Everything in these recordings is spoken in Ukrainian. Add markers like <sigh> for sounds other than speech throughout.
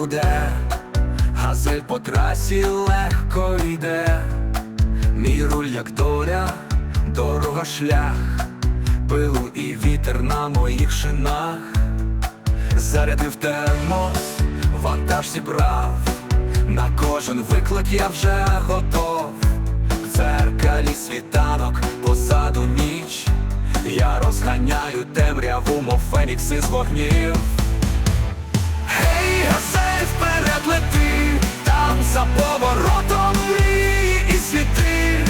гуде, газель по трасі легко йде, мій руль як доля, дорога шлях, пилу і вітер на моїх шинах, зарядив термос, вантаж зібрав, на кожен виклик я вже готов. В дзеркалі світанок, позаду ніч, я розганяю темряву, мов фенікс із вогнів. Газель, вперед лети, там за поворотом мрії і світи,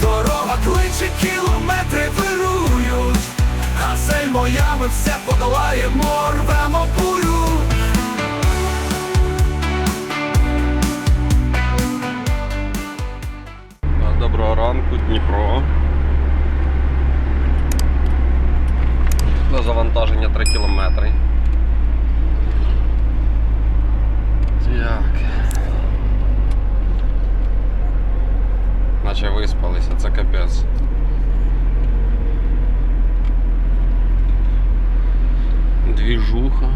дорога кличе, кілометри вирують, газель моя, ми все подолаємо, рвемо бурю. Доброго ранку, Дніпро. До завантаження 3 кілометри. Так. Наче виспалися, це капець. Двіжуха.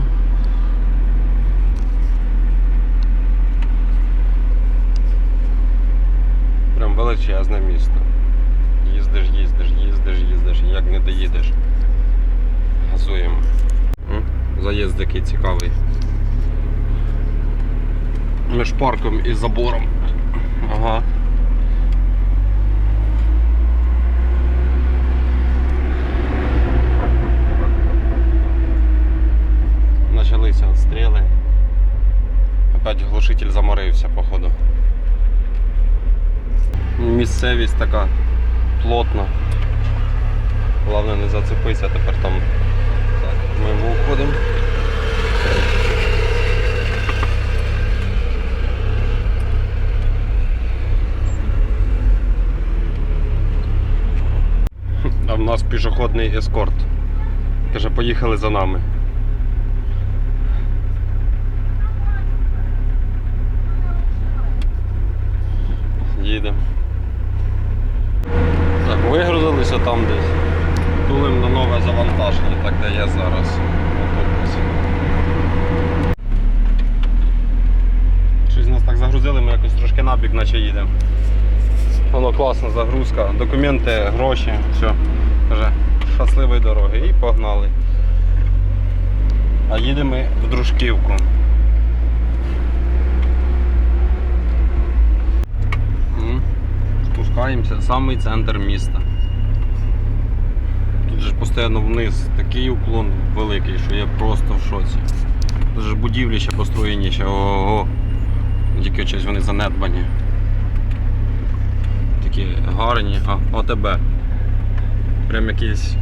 Прям величезне місто. Їздиш, їздиш, їздиш, їздиш, як не доїдеш. Газуємо. Заїзд який цікавий. Між парком і забором. Ага. Началися обстріли. Опять глушитель заморився, походу. Місцевість така плотна. Головне не зацепися тепер там. Так, ми виходимо. А в нас пішохідний ескорт. Каже, поїхали за нами. Їдемо. Так, вигрузилися там десь. Тулим на нове завантаження, так де я зараз. Щось нас так загрузили, ми якось трошки набік наче їдемо. Воно класна загрузка, документи, гроші, все. Каже, щасливої дороги і погнали. А їдемо в Дружківку. Спускаємося, самий центр міста. Тут же постійно вниз такий уклон великий, що я просто в шоці. Тут же будівлі ще построєні, ще ого. Тільки щось вони занедбані. Такі гарні. А, ОТБ. Прям якийсь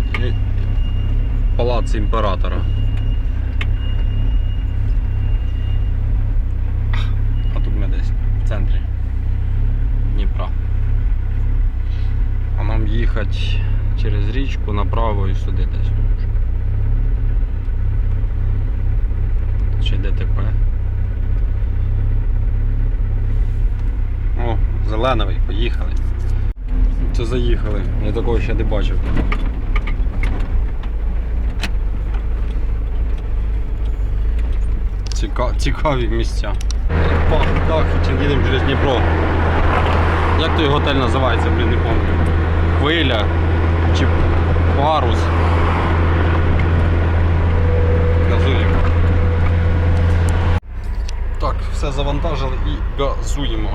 палац імператора. А тут ми десь в центрі Дніпра. А нам їхати через річку направо і сюди десь. Чи ДТП. О, зеленовий, поїхали. Це заїхали, я такого ще не бачив. Ціка... Цікаві місця. Пах, так, їдемо через Дніпро. Як той готель називається, блін, не пам'ятаю. Хвиля чи парус. Газуємо. Так, все завантажили і газуємо.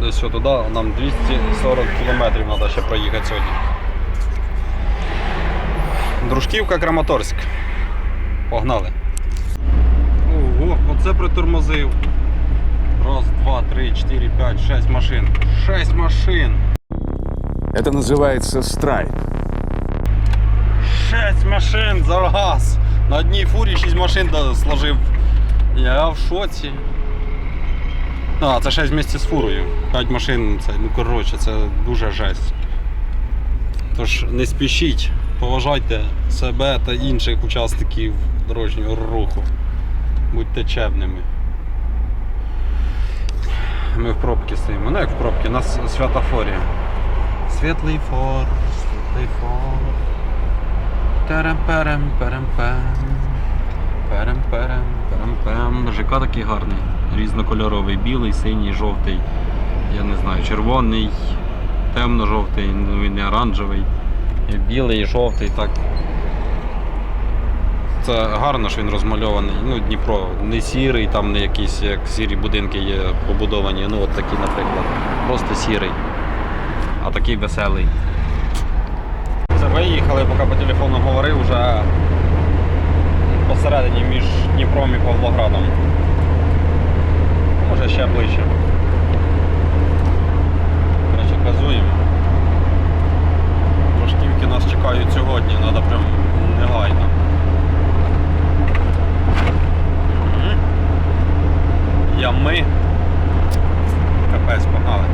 Десь туди нам 240 кілометрів треба ще проїхати сьогодні. Дружківка Краматорськ. Погнали. Ого, оце притормозив. Раз, два, три, чотири, п'ять, шесть машин. Шесть машин. Это называется страйк. Шесть машин за раз. На одній фурі шість машин сложив. Я в шоці. А, це 6 місяців з фурою. 5 машин, це, ну коротше, це дуже жесть. Тож не спішіть, поважайте себе та інших учасників дорожнього руху. Будьте чемними. Ми в пробці стоїмо. Ну як в пробці, у нас святофорія. Світлий фор, світлий фор. Терем-перем, перем-пем. Перем-перем, перем-перем. ЖК такий гарний. Різнокольоровий, білий, синій, жовтий. Я не знаю, червоний, темно-жовтий, ну він не оранжевий. Білий, жовтий, так. Це гарно, що він розмальований. Ну, Дніпро не сірий, там не якісь як сірі будинки є побудовані. Ну, от такі, наприклад. Просто сірий. А такий веселий. Це виїхали, поки по телефону говорив, вже посередині між Дніпром і Павлоградом. Може ще ближче. Коротше, газуємо. Поштівки нас чекають сьогодні, треба прям негайно. Ями. Капець погнали.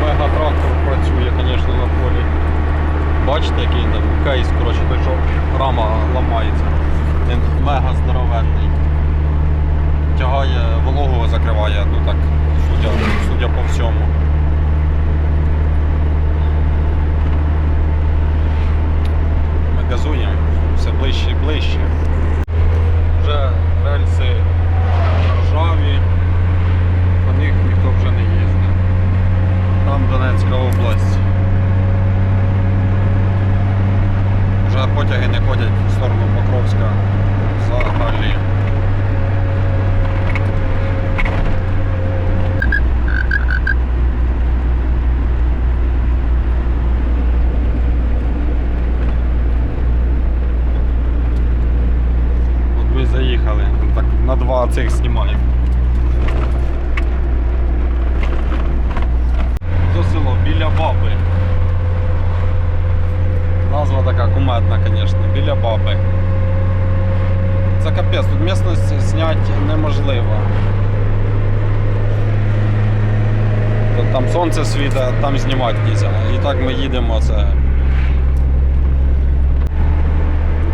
Мегатрактор працює, звісно, на полі. Бачите, який там кейс, коротше, той, що рама ламається. Він мега здоровенний. Тягає вологу закриває, ну так, судя, судя по всьому. Ми газуємо все ближче і ближче. Вже рельси ржаві, по них ніхто вже не їздить. Там Донецька область. Вже потяги не ходять в сторону Покровська взагалі. От ми заїхали, так на два цих знімаємо. До село біля баби. Назва така кумедна, звісно, біля баби. Це капець, тут місцевість зняти неможливо. Там сонце світить, там знімати нельзя. І так ми їдемо це.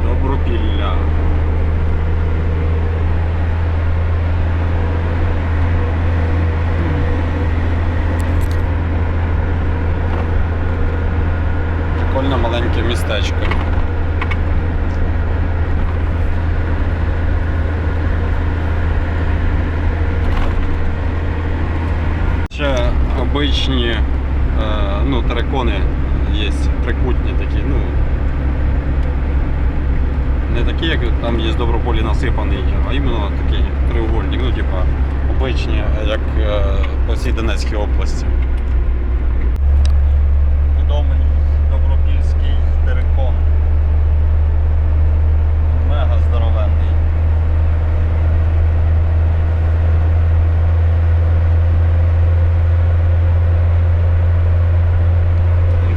Добропілля. Маленьке містечко. Ще обичні е, ну, терикони є, трикутні такі, ну. Не такі, як там є Доброполі насипаний, а іменно такий треугольник, ну, типа обичні, як е, по всій Донецькій області. Відомий Добропільський терикон. Мега здоровенний.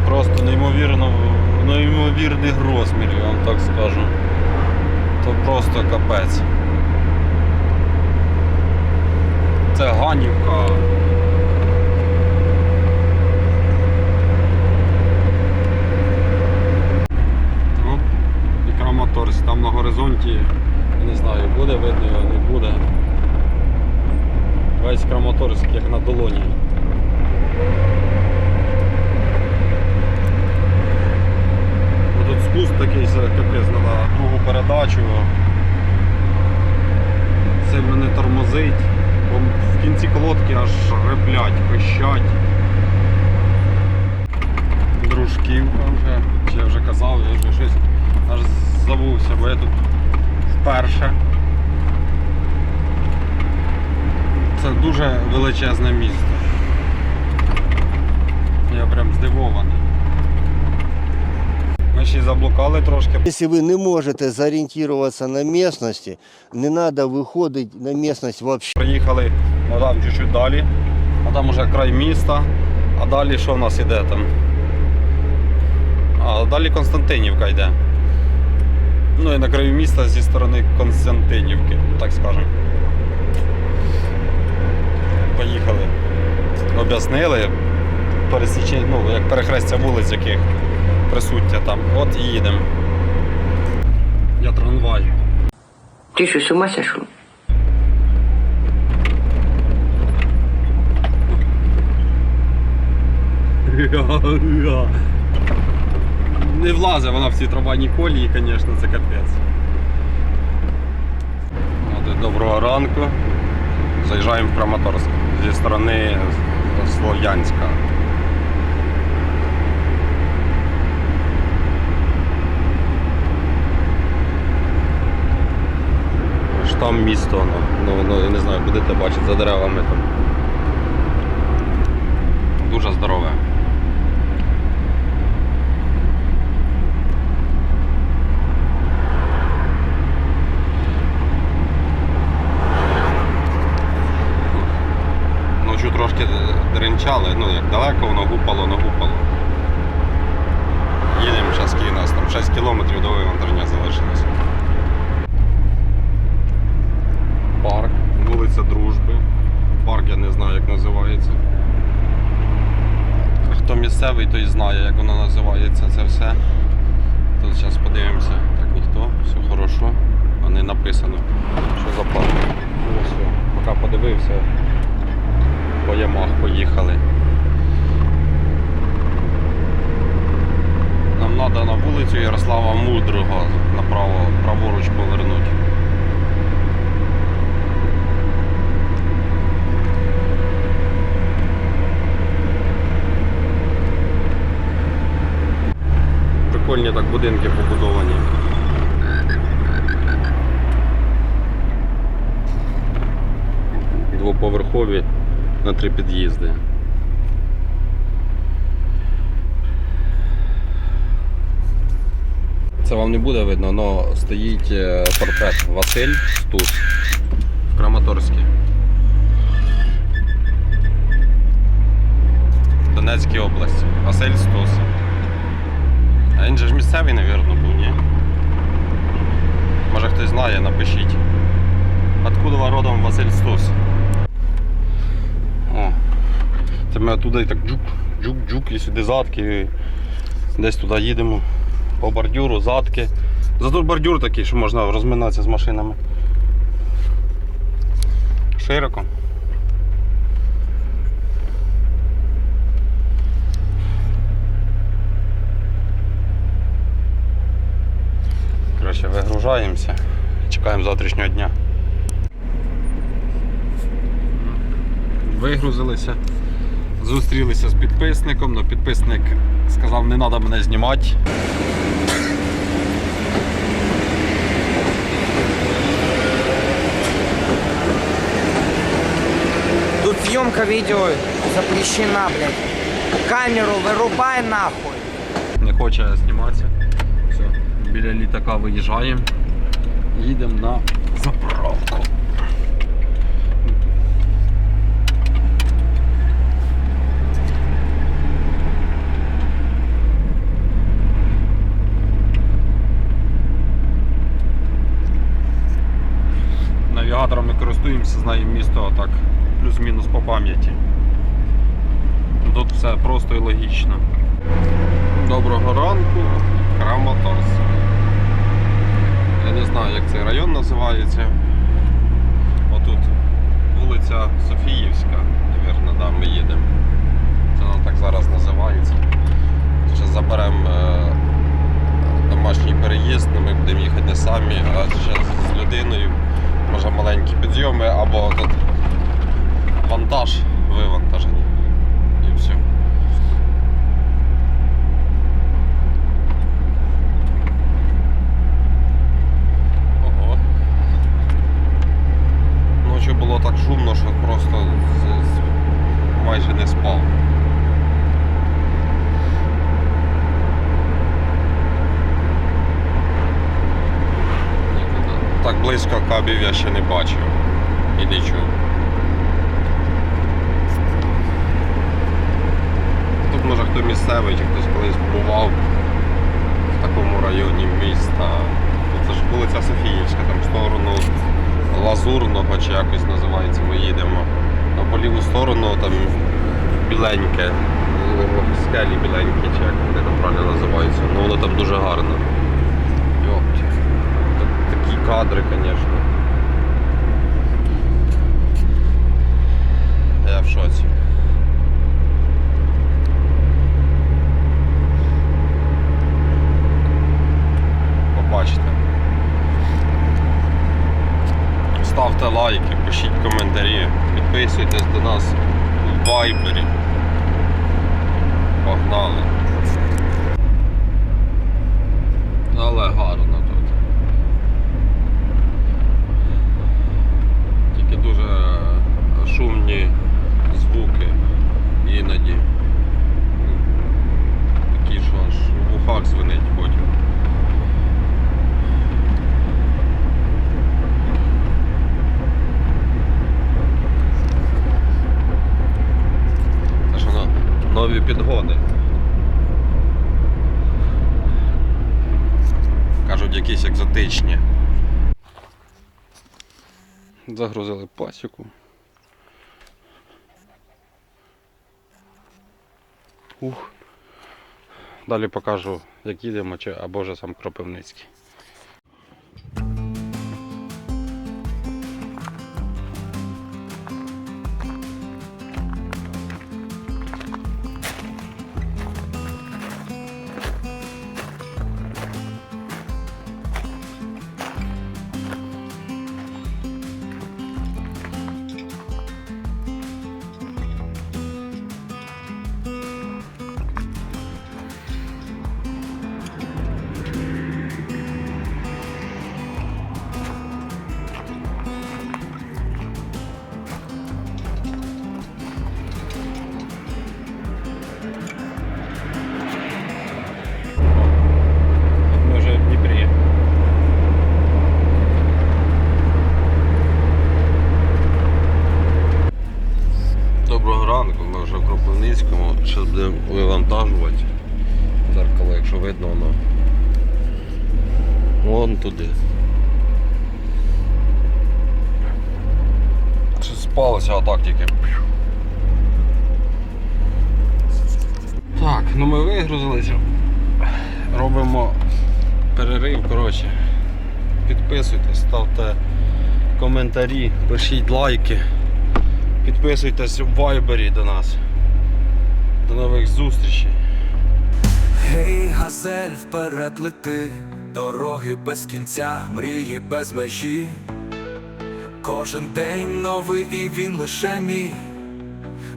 Просто неймовірно, неймовірних розмірів, я вам так скажу. То просто капець. Це Ганівка. Оп, і Краматорськ. Там на горизонті, не знаю, буде видно його, не буде. Весь Краматорськ як на долоні. Ну, Тут спуск такий це капець, треба другу передачу. Сильно не тормозить, в кінці колодки аж реплять, пищать. Дружківка вже, чи я вже казав, я вже щось аж забувся, бо я тут вперше. Це дуже величезне місто. Я прям здивований. Ми ще й заблукали трошки. Если вы не можете зорієнтуватися на местности, не надо выходить на местность вообще. Приїхали ну, там чуть-чуть далі, а там уже край міста. А далі що в нас іде там? А далі Константинівка йде. Ну і на краю міста зі сторони Константинівки, так скажемо. Поїхали. Об'яснили пересічення, ну, як перехрестя вулиць, яких присуття там. От і їдемо. Я трамвай. Ты что, с ума сошел? <laughs> Не влазить вона в ці трамвайні колії, звісно, це капець. Доброго ранку. Заїжджаємо в Краматорськ зі сторони Слов'янська. Аж там місто, ну, ну, ну я не знаю, будете бачити за деревами там. Дуже здорове. Ночу трошки деренчали, ну як далеко воно гупало, не гупало. Їдемо зараз скільки нас там 6 кілометрів до вивантаження залишилось. Парк, вулиця Дружби. Парк я не знаю як називається. Хто місцевий, той знає, як воно називається це все. Тут зараз подивимося. Так ніхто, все хорошо, не написано. Що за парк? Ну. Поки подивився, по ямах поїхали. Нам треба на вулицю Ярослава Мудрого направо, праворуч повернути. Прикольні так будинки побудовані. Двоповерхові на три під'їзди. Це вам не буде видно, але стоїть е, портрет Василь Стус в Краматорській. Донецькій області. Василь Стус. А він же ж місцевий, мабуть, був, ні? Може хтось знає, напишіть. Откуда родом Василь Стус? О, це ми оттуда і так джук, джук, джук і сюди задки. Десь туди їдемо. По бордюру, задки. Зато бордюр такий, що можна розминатися з машинами. Широко. Коротше, вигружаємося. Чекаємо завтрашнього дня. Вигрузилися. Зустрілися з підписником, але підписник сказав, не треба мене знімати. Тут съемка видео запрещена, блядь. Камеру вырубай нахуй. Не хоче зніматися. Біля літака виїжджаємо. Їдемо на заправку. Навігатором ми користуємося, знаємо місто так плюс-мінус по пам'яті. Тут все просто і логічно. Доброго ранку, Краматорськ. Я не знаю, як цей район називається. Отут вулиця Софіївська, мабуть, да, ми їдемо. Це вона так зараз називається. Зараз заберемо е, домашній переїзд, ми будемо їхати не самі, а ще з людиною. Може маленькі підйоми або тут вантаж вивантажені. І все. Ого. Ночі було так шумно, що просто майже не спав. Так близько кабів я ще не бачив і не чув. Тут може хто місцевий чи хтось колись побував в такому районі міста. Це ж вулиця Софіївська, там в сторону Лазурного чи якось називається, ми їдемо. А по ліву сторону там біленьке, скелі біленькі, чи як вони там правильно називаються. Ну воно там дуже гарно. Йопті. Такі кадри, звісно. Я в шоці. Побачите. Ставте до нас в вайбері. Погнали. Але гарно тут. Тільки дуже шумні звуки іноді. Такі, що аж в ухах звенить потім. Це ж воно нові підгони. Кажуть, якісь екзотичні. Загрузили пасіку. Ух. Далі покажу, як їдемо, чи або вже сам Кропивницький. Вигрузилися. Робимо перерив, коротше. Підписуйтесь, ставте коментарі, пишіть лайки. Підписуйтесь в вайбері до нас. До нових зустрічей. Гей, газель, вперед лети, дороги без кінця, мрії без межі. Кожен день новий і він лише мій.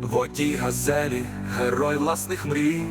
Водій газелі, герой власних мрій.